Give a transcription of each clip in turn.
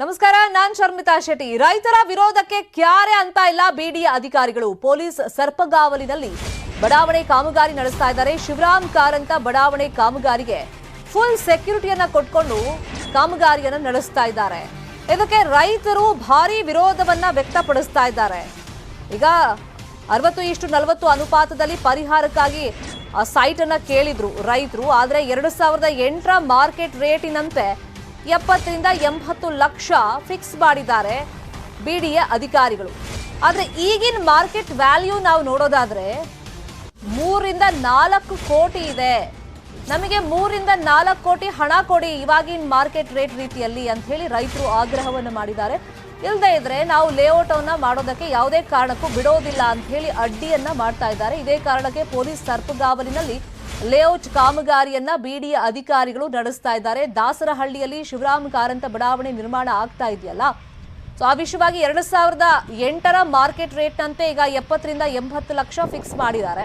ನಮಸ್ಕಾರ, ನಾನ್ ಶರ್ಮಿತಾ ಶೆಟ್ಟಿ. ರೈತರ ವಿರೋಧಕ್ಕೆ ಕ್ಯಾರೆ ಅಂತ ಇಲ್ಲ ಬಿಡಿ ಅಧಿಕಾರಿಗಳು. ಪೊಲೀಸ್ ಸರ್ಪಗಾವಲಿನಲ್ಲಿ ಬಡಾವಣೆ ಕಾಮಗಾರಿ ನಡೆಸ್ತಾ ಇದ್ದಾರೆ. ಶಿವರಾಮ್ ಕಾರಂತ ಬಡಾವಣೆ ಕಾಮಗಾರಿಗೆ ಫುಲ್ ಸೆಕ್ಯೂರಿಟಿಯನ್ನ ಕೊಟ್ಕೊಂಡು ಕಾಮಗಾರಿಯನ್ನ ನಡೆಸ್ತಾ ಇದ್ದಾರೆ. ಇದಕ್ಕೆ ರೈತರು ಭಾರಿ ವಿರೋಧವನ್ನ ವ್ಯಕ್ತಪಡಿಸ್ತಾ ಇದ್ದಾರೆ. ಈಗ ಅರವತ್ತು ಇಷ್ಟು ನಲವತ್ತು ಅನುಪಾತದಲ್ಲಿ ಪರಿಹಾರಕ್ಕಾಗಿ ಸೈಟ್ ಅನ್ನ ಕೇಳಿದ್ರು ರೈತರು. ಆದ್ರೆ ಎರಡು ಸಾವಿರದ ಎಂಟರ ಮಾರ್ಕೆಟ್ ರೇಟಿನಂತೆ ಎಪ್ಪತ್ತರಿಂದ ಎಂಬತ್ತು ಲಕ್ಷ ಫಿಕ್ಸ್ ಮಾಡಿದ್ದಾರೆ ಬಿಡಿಎ ಅಧಿಕಾರಿಗಳು. ಆದರೆ ಈಗಿನ ಮಾರ್ಕೆಟ್ ವ್ಯಾಲ್ಯೂ ನಾವು ನೋಡೋದಾದ್ರೆ ಮೂರಿಂದ ನಾಲ್ಕು ಕೋಟಿ ಇದೆ. ನಮಗೆ ಮೂರಿಂದ ನಾಲ್ಕು ಕೋಟಿ ಹಣ ಕೊಡಿ ಇವಾಗಿನ ಮಾರ್ಕೆಟ್ ರೇಟ್ ರೀತಿಯಲ್ಲಿ ಅಂತ ಹೇಳಿ ರೈತರು ಆಗ್ರಹವನ್ನು ಮಾಡಿದ್ದಾರೆ. ಇಲ್ಲದೆ ಇದ್ರೆ ನಾವು ಲೇಔಟ್ ಅನ್ನ ಮಾಡೋದಕ್ಕೆ ಯಾವುದೇ ಕಾರಣಕ್ಕೂ ಬಿಡೋದಿಲ್ಲ ಅಂತ ಹೇಳಿ ಅಡ್ಡಿಯನ್ನ ಮಾಡ್ತಾ ಇದ್ದಾರೆ. ಇದೇ ಕಾರಣಕ್ಕೆ ಪೊಲೀಸ್ ಸರ್ಪಗಾವಲಿನಲ್ಲಿ ಲೇಔಟ್ ಕಾಮಗಾರಿಯನ್ನ ಬಿಡಿಎ ಅಧಿಕಾರಿಗಳು ನಡೆಸ್ತಾ ಇದ್ದಾರೆ. ದಾಸರಹಳ್ಳಿಯಲ್ಲಿ ಶಿವರಾಮ್ ಕಾರಂತ ಬಡಾವಣೆ ನಿರ್ಮಾಣ ಆಗ್ತಾ ಇದೆಯಲ್ಲ? ಸೊ, ಆ ವಿಷಯವಾಗಿ ಎರಡು ಸಾವಿರದ ಎಂಟರ ಮಾರ್ಕೆಟ್ ರೇಟ್ನಂತೆ ಈಗ ಎಪ್ಪತ್ತರಿಂದ ಎಂಬತ್ತು ಲಕ್ಷ ಫಿಕ್ಸ್ ಮಾಡಿದ್ದಾರೆ.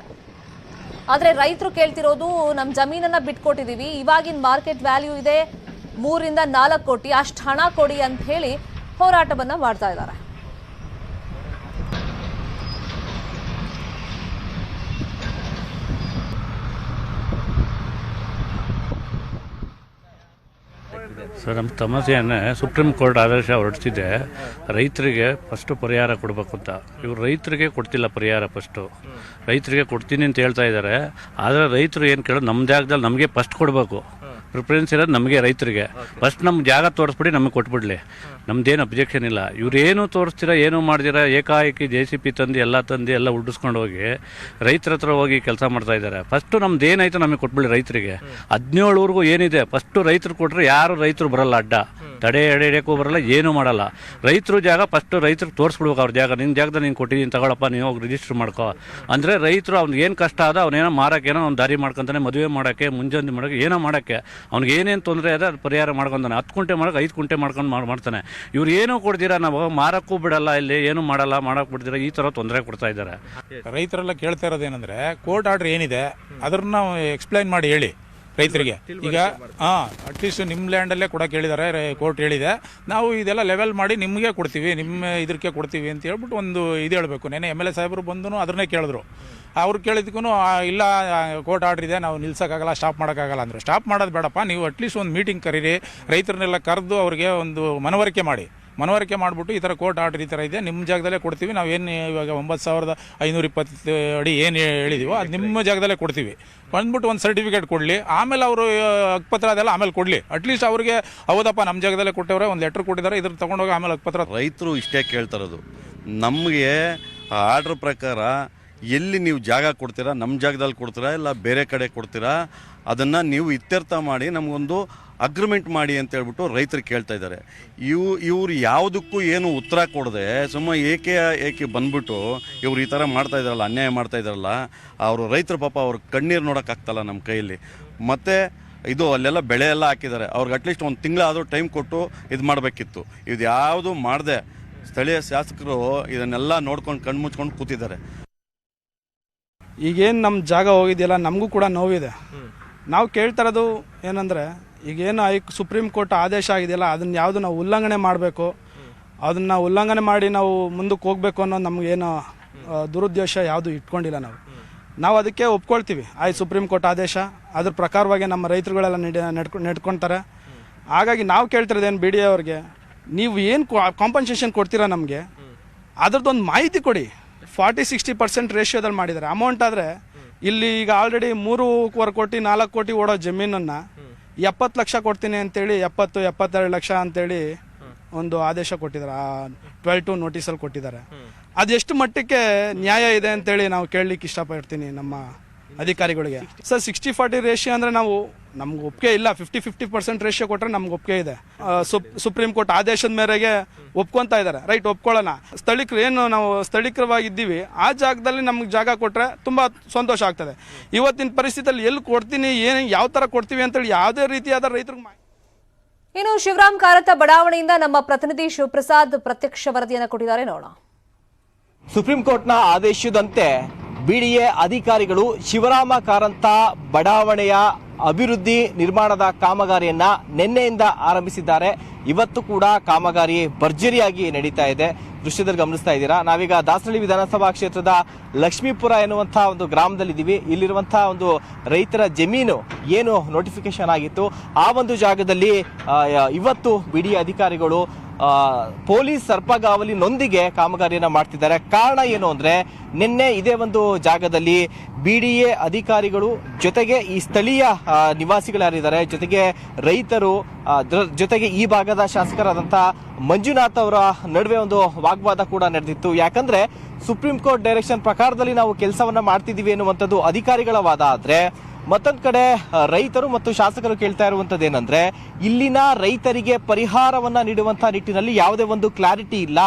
ಆದರೆ ರೈತರು ಕೇಳ್ತಿರೋದು ನಮ್ಮ ಜಮೀನನ್ನ ಬಿಟ್ಕೊಟ್ಟಿದ್ದೀವಿ ಇವಾಗಿನ ಮಾರ್ಕೆಟ್ ವ್ಯಾಲ್ಯೂ ಇದೆ ಮೂರಿಂದ ನಾಲ್ಕು ಕೋಟಿ, ಅಷ್ಟು ಹಣ ಕೊಡಿ ಅಂತ ಹೇಳಿ ಹೋರಾಟವನ್ನ ಮಾಡ್ತಾ ಇದ್ದಾರೆ. ಸರ್, ನಮ್ಮ ಸಮಸ್ಯೆಯನ್ನೇ ಸುಪ್ರೀಂ ಕೋರ್ಟ್ ಆದೇಶ ಹೊರಡಿಸಿದೆ. ರೈತರಿಗೆ ಫಸ್ಟು ಪರಿಹಾರ ಕೊಡಬೇಕು ಅಂತ. ಇವರು ರೈತರಿಗೆ ಕೊಡ್ತಿಲ್ಲ ಪರಿಹಾರ ಫಸ್ಟು ರೈತರಿಗೆ ಕೊಡ್ತೀನಿ ಅಂತ ಹೇಳ್ತಾ ಇದ್ದಾರೆ. ಆದರೆ ರೈತರು ಏನು ಕೇಳೋದು ನಮ್ಮ ಜಾಗದಲ್ಲಿ ನಮಗೆ ಫಸ್ಟ್ ಕೊಡಬೇಕು. ಪ್ರಿಫರೆನ್ಸ್ ಇರೋದು ನಮಗೆ ರೈತರಿಗೆ. ಫಸ್ಟ್ ನಮ್ಮ ಜಾಗ ತೋರಿಸ್ಬಿಡಿ ನಮಗೆ ಕೊಟ್ಬಿಡ್ಲಿ. ನಮ್ದೇನು ಅಬ್ಜೆಕ್ಷನ್ ಇಲ್ಲ. ಇವ್ರೇನು ತೋರಿಸ್ತೀರಾ ಏನು ಮಾಡ್ದಿರಾ ಏಕಾಏಕಿ ಜೆ ಸಿ ಪಿ ತಂದು ಎಲ್ಲ ತಂದು ಎಲ್ಲ ಉಡ್ಡಿಸ್ಕೊಂಡು ಹೋಗಿ ರೈತರ ಹತ್ರ ಹೋಗಿ ಕೆಲಸ ಮಾಡ್ತಾ ಇದ್ದಾರೆ. ಫಸ್ಟು ನಮ್ದು ಏನಾಯ್ತು ನಮಗೆ ಕೊಟ್ಬಿಡಿ ರೈತರಿಗೆ. ಹದಿನೇಳುವರೆಗೂ ಏನಿದೆ ಫಸ್ಟು ರೈತರು ಕೊಟ್ಟರೆ ಯಾರು ರೈತರು ಬರಲ್ಲ ಅಡ್ಡ. ತಡೆ ಎಡೆ ಹಿಡಿಯೋಕ್ಕೂ ಬರಲ್ಲ, ಏನೂ ಮಾಡಲ್ಲ. ರೈತರು ಜಾಗ ಫಸ್ಟು ರೈತರಿಗೆ ತೋರಿಸ್ಬಿಡ್ಬೇಕು ಅವ್ರ ಜಾಗ. ನಿನ್ನ ಜಾಗದಲ್ಲಿ ನೀನು ಕೊಟ್ಟಿದ್ದೀನಿ ತಗೊಳಪ್ಪ ನೀವು ಹೋಗಿ ರಿಜಿಸ್ಟರ್ ಮಾಡ್ಕೋ. ಅಂದರೆ ರೈತರು ಅವ್ನಿಗೆ ಏನು ಕಷ್ಟ ಅದ ಅವನೇನೋ ಮಾರಕ್ಕೆ, ಏನೋ ಒಂದು ದಾರಿ ಮಾಡ್ಕೊತಾನೆ, ಮದುವೆ ಮಾಡೋಕ್ಕೆ, ಮುಂಜಾನೆ ಮಾಡೋಕ್ಕೆ, ಏನೋ ಮಾಡೋಕ್ಕೆ. ಅವ್ನಿಗೆ ಏನೇನು ತೊಂದರೆ ಅದು ಪರಿಹಾರ ಮಾಡ್ಕೊತಾನೆ. ಹತ್ತು ಕುಂಟೆ ಮಾಡೋಕೆ ಐದು ಕುಂಟೆ ಮಾಡ್ಕೊಂಡು ಮಾಡಿ ಮಾಡ್ತಾನೆ. ಇವ್ರು ಏನೂ ಕೊಡ್ತೀರಾ ನಾವು ಮಾರಕ್ಕೂ ಬಿಡಲ್ಲ ಇಲ್ಲಿ, ಏನೂ ಮಾಡಲ್ಲ, ಮಾಡೋಕೆ ಬಿಡ್ತೀರಾ ಈ ಥರ ತೊಂದರೆ ಕೊಡ್ತಾ ಇದ್ದಾರೆ. ರೈತರೆಲ್ಲ ಕೇಳ್ತಾ ಇರೋದೇನೆಂದರೆ ಕೋರ್ಟ್ ಆರ್ಡ್ರ್ ಏನಿದೆ ಅದನ್ನ ಎಕ್ಸ್ಪ್ಲೈನ್ ಮಾಡಿ, ಹೇಳಿ. ರೈತರಿಗೆ. ಈಗ ಹಾಂ ಅಟ್ಲೀಸ್ಟ್ ನಿಮ್ಮ ಲ್ಯಾಂಡಲ್ಲೇ ಕೂಡ ಹೇಳಿದ್ದಾರೆ ಕೋರ್ಟ್ ಹೇಳಿದೆ. ನಾವು ಇದೆಲ್ಲ ಲೆವೆಲ್ ಮಾಡಿ ನಿಮಗೆ ಕೊಡ್ತೀವಿ ನಿಮ್ಮ ಇದಕ್ಕೆ ಕೊಡ್ತೀವಿ ಅಂತ ಹೇಳ್ಬಿಟ್ಟು ಒಂದು ಇದು ಹೇಳಬೇಕು. ನೆನೆ ಎಂ ಎಲ್ ಎ ಸಾಹೇಬರು ಬಂದು ಅದನ್ನೇ ಕೇಳಿದ್ರು. ಅವ್ರು ಕೇಳಿದ್ಕೂ ಇಲ್ಲ ಕೋರ್ಟ್ ಆರ್ಡರ್ ಇದೆ ನಾವು ನಿಲ್ಸೋಕ್ಕಾಗಲ್ಲ ಸ್ಟಾಪ್ ಮಾಡೋಕ್ಕಾಗಲ್ಲ ಅಂದರು. ಸ್ಟಾಪ್ ಮಾಡೋದು ಬೇಡಪ್ಪ ನೀವು ಅಟ್ಲೀಸ್ಟ್ ಒಂದು ಮೀಟಿಂಗ್ ಕರೀರಿ ರೈತರನ್ನೆಲ್ಲ ಕರೆದು ಅವ್ರಿಗೆ ಒಂದು ಮನವರಿಕೆ ಮಾಡಿ. ಮನವರಿಕೆ ಮಾಡಿಬಿಟ್ಟು ಈ ಥರ ಕೋರ್ಟ್ ಆರ್ಡರ್ ಈ ಥರ ಇದೆ. ನಿಮ್ಮ ಜಾಗದಲ್ಲೇ ಕೊಡ್ತೀವಿ. ನಾವು ಏನು ಇವಾಗ ಒಂಬತ್ತು ಸಾವಿರದ ಐನೂರ ಇಪ್ಪತ್ತು ಅಡಿ ಏನು ಹೇಳಿದೀವೋ ಅದು ನಿಮ್ಮ ಜಾಗದಲ್ಲೇ ಕೊಡ್ತೀವಿ. ಬಂದ್ಬಿಟ್ಟು ಒಂದು ಸರ್ಟಿಫಿಕೇಟ್ ಕೊಡಲಿ. ಆಮೇಲೆ ಅವರು ಹಕ್ಪತ್ರ ಅದೆಲ್ಲ ಆಮೇಲೆ ಕೊಡಲಿ. ಅಟ್ಲೀಸ್ಟ್ ಅವ್ರಿಗೆ, ಹೌದಪ್ಪ, ನಮ್ಮ ಜಾಗದಲ್ಲೇ ಕೊಟ್ಟವ್ರೆ, ಒಂದು ಲೆಟ್ರ್ ಕೊಟ್ಟಿದ್ದಾರೆ. ಇದ್ರ ತೊಗೊಂಡೋಗಿ ಆಮೇಲೆ ಹಕ್ಪತ್ರ ರೈತರು ಇಷ್ಟೇ ಕೇಳ್ತಾರದು ನಮಗೆ ಆರ್ಡ್ರ್ ಪ್ರಕಾರ ಎಲ್ಲಿ ನೀವು ಜಾಗ ಕೊಡ್ತೀರಾ, ನಮ್ಮ ಜಾಗದಲ್ಲಿ ಕೊಡ್ತೀರಾ, ಇಲ್ಲ ಬೇರೆ ಕಡೆ ಕೊಡ್ತೀರಾ, ಅದನ್ನು ನೀವು ಇತ್ಯರ್ಥ ಮಾಡಿ ನಮಗೊಂದು ಅಗ್ರಿಮೆಂಟ್ ಮಾಡಿ ಅಂತ ಹೇಳ್ಬಿಟ್ಟು ರೈತರು ಕೇಳ್ತಾ ಇದ್ದಾರೆ. ಇವು ಇವ್ರು ಯಾವುದಕ್ಕೂ ಏನು ಉತ್ತರ ಕೊಡದೆ ಸುಮ್ಮ ಏಕೆ ಏಕೆ ಬಂದ್ಬಿಟ್ಟು ಇವ್ರು ಈ ಥರ ಮಾಡ್ತಾ ಇದ್ದಾರಲ್ಲ ಅನ್ಯಾಯ ಮಾಡ್ತಾ ಇದ್ದಾರಲ್ಲ ಅವರು ರೈತರು ಪಾಪ ಅವ್ರ ಕಣ್ಣೀರು ನೋಡೋಕ್ಕಾಗ್ತಲ್ಲ ನಮ್ಮ ಕೈಯಲ್ಲಿ. ಮತ್ತು ಇದು ಅಲ್ಲೆಲ್ಲ ಬೆಳೆ ಎಲ್ಲ ಹಾಕಿದ್ದಾರೆ. ಅವ್ರಿಗೆ ಅಟ್ಲೀಸ್ಟ್ ಒಂದು ತಿಂಗಳಾದರೂ ಟೈಮ್ ಕೊಟ್ಟು ಇದು ಮಾಡಬೇಕಿತ್ತು. ಇದು ಯಾವುದು ಮಾಡದೆ. ಸ್ಥಳೀಯ ಶಾಸಕರು ಇದನ್ನೆಲ್ಲ ನೋಡ್ಕೊಂಡು ಕಣ್ಣು ಮುಚ್ಕೊಂಡು ಕೂತಿದ್ದಾರೆ. ಈಗೇನು ನಮ್ಮ ಜಾಗ ಹೋಗಿದೆಯಲ್ಲ ನಮಗೂ ಕೂಡ ನೋವಿದೆ. ನಾವು ಕೇಳ್ತಾ ಇರೋದು ಏನಂದರೆ ಈಗೇನು ಐ ಸುಪ್ರೀಂ ಕೋರ್ಟ್ ಆದೇಶ ಆಗಿದೆಯಲ್ಲ, ಅದನ್ನ ಯಾವುದು ನಾವು ಉಲ್ಲಂಘನೆ ಮಾಡಬೇಕು, ಅದನ್ನು ಉಲ್ಲಂಘನೆ ಮಾಡಿ ನಾವು ಮುಂದಕ್ಕೆ ಹೋಗ್ಬೇಕು ಅನ್ನೋ ನಮಗೇನು ದುರುದ್ದೇಶ ಯಾವುದು ಇಟ್ಕೊಂಡಿಲ್ಲ ನಾವು. ನಾವು ಅದಕ್ಕೆ ಒಪ್ಕೊಳ್ತೀವಿ. ಆಯ್ತು ಸುಪ್ರೀಂ ಕೋರ್ಟ್ ಆದೇಶ, ಅದ್ರ ಪ್ರಕಾರವಾಗಿ ನಮ್ಮ ರೈತರುಗಳೆಲ್ಲ ನಡೆ, ನಡ್ಕೊ ನಡ್ಕೊಳ್ತಾರೆ ಹಾಗಾಗಿ ನಾವು ಕೇಳ್ತಿರೋದೇನು ಬಿ ಡಿ ಅವ್ರಿಗೆ, ನೀವು ಏನು ಕಾಂಪನ್ಸೇಷನ್ ಕೊಡ್ತೀರಾ ನಮಗೆ? ಅದ್ರದ್ದೊಂದು ಮಾಹಿತಿ ಕೊಡಿ. ಫಾರ್ಟಿ, ಸಿಕ್ಸ್ಟಿ ಪರ್ಸೆಂಟ್ ರೇಷಿಯೋದಲ್ಲಿ ಮಾಡಿದ್ದಾರೆ. ಅಮೌಂಟ್ ಆದರೆ, ಇಲ್ಲಿ ಈಗ ಆಲ್ರೆಡಿ ಮೂರುವರೆ ಕೋಟಿ, ನಾಲ್ಕು ಕೋಟಿ ಓಡೋ ಜಮೀನನ್ನು ಎಪ್ಪತ್ತು ಲಕ್ಷ ಕೊಡ್ತೀನಿ ಅಂತೇಳಿ, ಎಪ್ಪತ್ತು, ಎಪ್ಪತ್ತೆರಡು ಲಕ್ಷ ಅಂತೇಳಿ ಒಂದು ಆದೇಶ ಕೊಟ್ಟಿದ್ದಾರೆ. ಆ ಟ್ವೆಲ್ ಟು ನೋಟಿಸಲ್ಲಿ ಕೊಟ್ಟಿದ್ದಾರೆ. ಅದೆಷ್ಟು ಮಟ್ಟಕ್ಕೆ ನ್ಯಾಯ ಇದೆ ಅಂತೇಳಿ ನಾವು ಕೇಳಲಿಕ್ಕೆ ಇಷ್ಟಪಡ್ತೀನಿ ನಮ್ಮ ಅಧಿಕಾರಿಗಳಿಗೆ. ಸರ್ ಸಿಕ್ಸ್ಟಿ ಫಾರ್ಟಿ ರೇಷಿಯೋ ಅಂದರೆ ನಾವು ನಮ್ಗೆ ಒಪ್ಪಿಗೆ ಇಲ್ಲ. ಫಿಫ್ಟಿ ಫಿಫ್ಟಿ ಪರ್ಸೆಂಟ್ ರೇಷಿಯೋ ಕೊಟ್ಟರೆ ನಮ್ಗೆ ಒಪ್ಪಿಗೆ ಇದೆ. ಸುಪ್ ಸುಪ್ರೀಂ ಕೋರ್ಟ್ ಆದೇಶದ ಮೇರೆಗೆ ಒಪ್ಕೊತಾ ಇದ್ದಾರೆ ರೈಟ್ ಒಪ್ಕೊಳ್ಳೋಣ. ಸ್ಥಳೀಕರು ಏನು ನಾವು ಸ್ಥಳೀಕರವಾಗಿದ್ದೀವಿ. ಆ ಜಾಗದಲ್ಲಿ ನಮ್ಗೆ ಜಾಗ ಕೊಟ್ಟರೆ ತುಂಬ ಸಂತೋಷ ಆಗ್ತದೆ. ಇವತ್ತಿನ ಪರಿಸ್ಥಿತಿಯಲ್ಲಿ ಎಲ್ಲಿ ಕೊಡ್ತೀನಿ ಏನು ಯಾವ ಥರ ಕೊಡ್ತೀವಿ ಅಂತೇಳಿ ಯಾವುದೇ ರೀತಿಯಾದ ರೈತರಿಗೆ ಮಾಹಿತಿ ಇನ್ನು ಶಿವರಾಮ್ ಕಾರತ ಬಡಾವಣೆಯಿಂದ ನಮ್ಮ ಪ್ರತಿನಿಧಿ ಶಿವಪ್ರಸಾದ್ ಪ್ರತ್ಯಕ್ಷ ವರದಿಯನ್ನು ಕೊಟ್ಟಿದ್ದಾರೆ. ನೋಡೋಣ. ಸುಪ್ರೀಂ ಕೋರ್ಟ್ನ ಆದೇಶದಂತೆ ಬಿಡಿಎ ಅಧಿಕಾರಿಗಳು ಶಿವರಾಮ ಕಾರಂತ ಬಡಾವಣೆಯ ಅಭಿವೃದ್ಧಿ ನಿರ್ಮಾಣದ ಕಾಮಗಾರಿಯನ್ನ ನಿನ್ನೆಯಿಂದ ಆರಂಭಿಸಿದ್ದಾರೆ. ಇವತ್ತು ಕೂಡ ಕಾಮಗಾರಿ ಭರ್ಜರಿಯಾಗಿ ನಡೀತಾ ಇದೆ. ದೃಶ್ಯದಲ್ಲಿ ಗಮನಿಸ್ತಾ ಇದ್ದೀರಾ? ನಾವೀಗ ದಾಸರಳ್ಳಿ ವಿಧಾನಸಭಾ ಕ್ಷೇತ್ರದ ಲಕ್ಷ್ಮೀಪುರ ಎನ್ನುವಂತಹ ಒಂದು ಗ್ರಾಮದಲ್ಲಿದ್ದೀವಿ. ಇಲ್ಲಿರುವಂತಹ ಒಂದು ರೈತರ ಜಮೀನು ಏನು ನೋಟಿಫಿಕೇಶನ್ ಆಗಿತ್ತು. ಆ ಒಂದು ಜಾಗದಲ್ಲಿ ಇವತ್ತು ಬಿಡಿ ಅಧಿಕಾರಿಗಳು ಪೊಲೀಸ್ ಸರ್ಪಗಾವಲಿನೊಂದಿಗೆ ಕಾಮಗಾರಿಯನ್ನು ಮಾಡ್ತಿದ್ದಾರೆ. ಕಾರಣ ಏನು ಅಂದ್ರೆ, ನಿನ್ನೆ ಇದೇ ಒಂದು ಜಾಗದಲ್ಲಿ ಬಿ ಡಿ ಎ ಅಧಿಕಾರಿಗಳು ಜೊತೆಗೆ ಈ ಸ್ಥಳೀಯ ನಿವಾಸಿಗಳು ಯಾರಿದ್ದಾರೆ ಜೊತೆಗೆ ರೈತರು ಜೊತೆಗೆ ಈ ಭಾಗದ ಶಾಸಕರಾದಂಥ ಮಂಜುನಾಥ್ ಅವರ ನಡುವೆ ಒಂದು ವಾಗ್ವಾದ ಕೂಡ ನಡೆದಿತ್ತು. ಯಾಕಂದ್ರೆ, ಸುಪ್ರೀಂ ಕೋರ್ಟ್ ಡೈರೆಕ್ಷನ್ ಪ್ರಕಾರದಲ್ಲಿ ನಾವು ಕೆಲಸವನ್ನ ಮಾಡ್ತಿದ್ದೀವಿ ಎನ್ನುವಂಥದ್ದು ಅಧಿಕಾರಿಗಳ ವಾದ ಆದ್ರೆ ಮತ್ತೊಂದ್ ಕಡೆ ರೈತರು ಮತ್ತು ಶಾಸಕರು ಕೇಳ್ತಾ ಇರುವಂತದ್ದು ಏನಂದ್ರೆ, ಇಲ್ಲಿನ ರೈತರಿಗೆ ಪರಿಹಾರವನ್ನ ನೀಡುವಂತಹ ನಿಟ್ಟಿನಲ್ಲಿ ಯಾವುದೇ ಒಂದು ಕ್ಲಾರಿಟಿ ಇಲ್ಲ.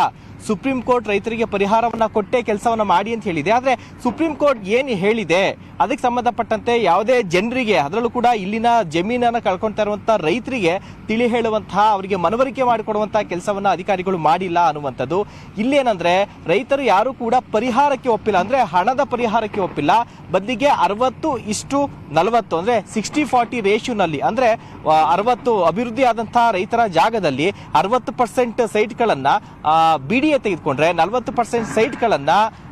ಸುಪ್ರೀಂ ಕೋರ್ಟ್ ರೈತರಿಗೆ ಪರಿಹಾರವನ್ನ ಕೊಟ್ಟೆ ಕೆಲಸವನ್ನ ಮಾಡಿ ಅಂತ ಹೇಳಿದೆ. ಆದ್ರೆ ಸುಪ್ರೀಂ ಕೋರ್ಟ್ ಏನು ಹೇಳಿದೆ? ಅದಕ್ಕೆ ಸಂಬಂಧಪಟ್ಟಂತೆ ಯಾವುದೇ ಜನರಿಗೆ, ಅದರಲ್ಲೂ ಕೂಡ ಇಲ್ಲಿನ ಜಮೀನನ್ನು ಕಳ್ಕೊಳ್ತಾ ಇರುವಂತಹ ರೈತರಿಗೆ ತಿಳಿ ಹೇಳುವಂತಹ, ಅವರಿಗೆ ಮನವರಿಕೆ ಮಾಡಿಕೊಡುವಂತಹ ಕೆಲಸವನ್ನ ಅಧಿಕಾರಿಗಳು ಮಾಡಿಲ್ಲ ಅನ್ನುವಂಥದ್ದು. ಇಲ್ಲೇನಂದ್ರೆ ರೈತರು ಯಾರು ಕೂಡ ಪರಿಹಾರಕ್ಕೆ ಒಪ್ಪಿಲ್ಲ. ಅಂದ್ರೆ ಹಣದ ಪರಿಹಾರಕ್ಕೆ ಒಪ್ಪಿಲ್ಲ. ಬದಲಿಗೆ ಅರವತ್ತು ಇಷ್ಟು ನಲವತ್ತು, ಅಂದ್ರೆ ಸಿಕ್ಸ್ಟಿ ಫಾರ್ಟಿ ರೇಷ್ಯೂನಲ್ಲಿ ಅಂದ್ರೆ ಅರವತ್ತು ಅಭಿವೃದ್ಧಿ ಆದಂತಹ ರೈತರ ಜಾಗದಲ್ಲಿ ಅರವತ್ತು ಪರ್ಸೆಂಟ್ ಸೈಟ್ಗಳನ್ನ ಬಿಡಿಎ ತೆಗೆದುಕೊಂಡ್ರೆ ನಲವತ್ತು ಪರ್ಸೆಂಟ್ ಸೈಟ್ಗಳನ್ನ ಆ,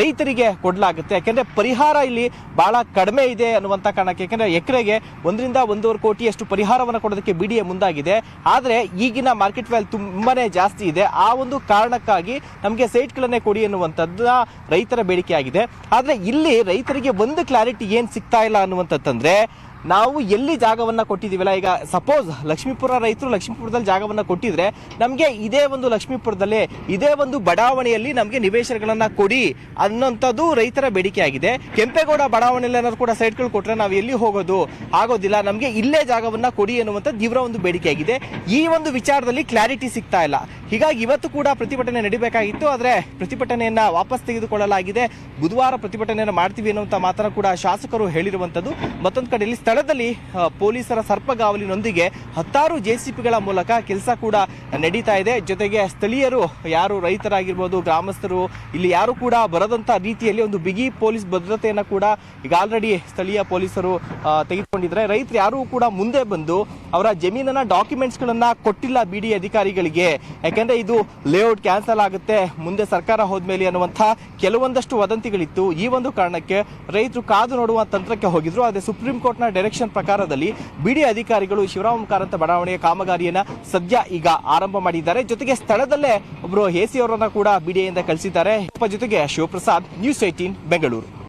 ರೈತರಿಗೆ ಕೊಡಲಾಗುತ್ತೆ. ಯಾಕೆಂದರೆ ಪರಿಹಾರ ಇಲ್ಲಿ ಬಹಳ ಕಡಿಮೆ ಇದೆ ಅನ್ನುವಂತ ಕಾರಣಕ್ಕೆ, ಯಾಕೆಂದ್ರೆ ಎಕರೆಗೆ ಒಂದರಿಂದ ಒಂದೂವರೆ ಕೋಟಿಯಷ್ಟು ಪರಿಹಾರವನ್ನು ಕೊಡೋದಕ್ಕೆ ಬಿಡಿಎ ಮುಂದಾಗಿದೆ. ಆದರೆ ಈಗಿನ ಮಾರ್ಕೆಟ್ ವ್ಯಾಲ್ಯೂ ತುಂಬಾನೇ ಜಾಸ್ತಿ ಇದೆ. ಆ ಒಂದು ಕಾರಣಕ್ಕಾಗಿ ನಮಗೆ ಸೈಟ್ಗಳನ್ನೇ ಕೊಡಿ ಅನ್ನುವಂಥದ್ದು ರೈತರ ಬೇಡಿಕೆಯಾಗಿದೆ ಆದ್ರೆ ಇಲ್ಲಿ ರೈತರಿಗೆ ಒಂದು ಕ್ಲಾರಿಟಿ ಏನು ಸಿಗ್ತಾ ಇಲ್ಲ ಅನ್ನುವಂಥದ್ದಂದರೆ, ನಾವು ಎಲ್ಲಿ ಜಾಗವನ್ನ ಕೊಟ್ಟಿದ್ದೀವಲ್ಲ, ಈಗ ಸಪೋಸ್ ಲಕ್ಷ್ಮೀಪುರ ರೈತರು ಲಕ್ಷ್ಮೀಪುರದಲ್ಲಿ ಜಾಗವನ್ನ ಕೊಟ್ಟಿದ್ರೆ ನಮಗೆ ಇದೇ ಒಂದು ಲಕ್ಷ್ಮೀಪುರದಲ್ಲಿ, ಇದೇ ಒಂದು ಬಡಾವಣೆಯಲ್ಲಿ ನಮಗೆ ನಿವೇಶನಗಳನ್ನು ಕೊಡಿ ಅನ್ನೋಂಥದ್ದು ರೈತರ ಬೇಡಿಕೆ ಆಗಿದೆ. ಕೆಂಪೇಗೌಡ ಬಡಾವಣೆಯಲ್ಲಿ ಏನಾದ್ರು ಕೂಡ ಸೈಟ್ಗಳು ಕೊಟ್ರೆ ನಾವು ಎಲ್ಲಿ ಹೋಗೋದು? ಆಗೋದಿಲ್ಲ. ನಮಗೆ ಇಲ್ಲೇ ಜಾಗವನ್ನ ಕೊಡಿ ಎನ್ನುವಂಥ ತೀವ್ರ ಒಂದು ಬೇಡಿಕೆ ಆಗಿದೆ. ಈ ಒಂದು ವಿಚಾರದಲ್ಲಿ ಕ್ಲಾರಿಟಿ ಸಿಗ್ತಾ ಇಲ್ಲ. ಹೀಗಾಗಿ ಇವತ್ತು ಕೂಡ ಪ್ರತಿಭಟನೆ ನಡಿಬೇಕಾಗಿತ್ತು. ಆದ್ರೆ ಪ್ರತಿಭಟನೆಯನ್ನ ವಾಪಸ್ ತೆಗೆದುಕೊಳ್ಳಲಾಗಿದೆ. ಬುಧವಾರ ಪ್ರತಿಭಟನೆಯನ್ನ ಮಾಡ್ತೀವಿ ಅನ್ನುವಂತ ಮಾತನ್ನ ಕೂಡ ಶಾಸಕರು ಹೇಳಿರುವಂಥದ್ದು. ಮತ್ತೊಂದು ಕಡೆಯಲ್ಲಿ ಸ್ಥಳದಲ್ಲಿ ಪೊಲೀಸರ ಸರ್ಪಗಾವಲಿನೊಂದಿಗೆ ಹತ್ತಾರು ಜೆಸಿಪಿಗಳ ಮೂಲಕ ಕೆಲಸ ಕೂಡ ನಡೀತಾ ಇದೆ. ಜೊತೆಗೆ ಸ್ಥಳೀಯರು ಯಾರು ರೈತರಾಗಿರ್ಬೋದು, ಗ್ರಾಮಸ್ಥರು, ಇಲ್ಲಿ ಯಾರು ಕೂಡ ಬರದಂತ ರೀತಿಯಲ್ಲಿ ಒಂದು ಬಿಗಿ ಪೊಲೀಸ್ ಭದ್ರತೆಯನ್ನ ಕೂಡ ಈಗ ಆಲ್ರೆಡಿ ಸ್ಥಳೀಯ ಪೊಲೀಸರು ತೆಗೆದುಕೊಂಡಿದ್ದಾರೆ. ರೈತರು ಯಾರು ಕೂಡ ಮುಂದೆ ಬಂದು ಅವರ ಜಮೀನನ್ನ ಡಾಕ್ಯುಮೆಂಟ್ಸ್ ಗಳನ್ನ ಕೊಟ್ಟಿಲ್ಲ ಬಿಡಿ ಅಧಿಕಾರಿಗಳಿಗೆ. ಯಾಕಂದ್ರೆ ಇದು ಲೇಔಟ್ ಕ್ಯಾನ್ಸಲ್ ಆಗುತ್ತೆ, ಮುಂದೆ ಸರ್ಕಾರ ಹೋದ್ಮೇಲೆ ಅನ್ನುವಂಥ ಕೆಲವೊಂದಷ್ಟು ವದಂತಿಗಳಿತ್ತು. ಈ ಒಂದು ಕಾರಣಕ್ಕೆ ರೈತರು ಕಾದು ನೋಡುವ ತಂತ್ರಕ್ಕೆ ಹೋಗಿದ್ರು. ಆದ್ರೆ ಸುಪ್ರೀಂ ಕೋರ್ಟ್ನ ಡೈರೆಕ್ಷನ್ ಪ್ರಕಾರದಲ್ಲಿ ಬಿಡಿ ಅಧಿಕಾರಿಗಳು ಶಿವರಾಮ್ ಕಾರಂತ ಬಡಾವಣೆಯ ಕಾಮಗಾರಿಯನ್ನ ಸದ್ಯ ಈಗ ಆರಂಭ ಮಾಡಿದ್ದಾರೆ. ಜೊತೆಗೆ ಸ್ಥಳದಲ್ಲೇ ಒಬ್ಬರು ಎಸಿ ಅವರನ್ನ ಕೂಡ ಬಿಡಿಎಯಿಂದ ಕಳಿಸಿದ್ದಾರೆ. ಜೊತೆಗೆ ಶಿವಪ್ರಸಾದ್ ನ್ಯೂಸ್ ಏಟೀನ್ ಬೆಂಗಳೂರು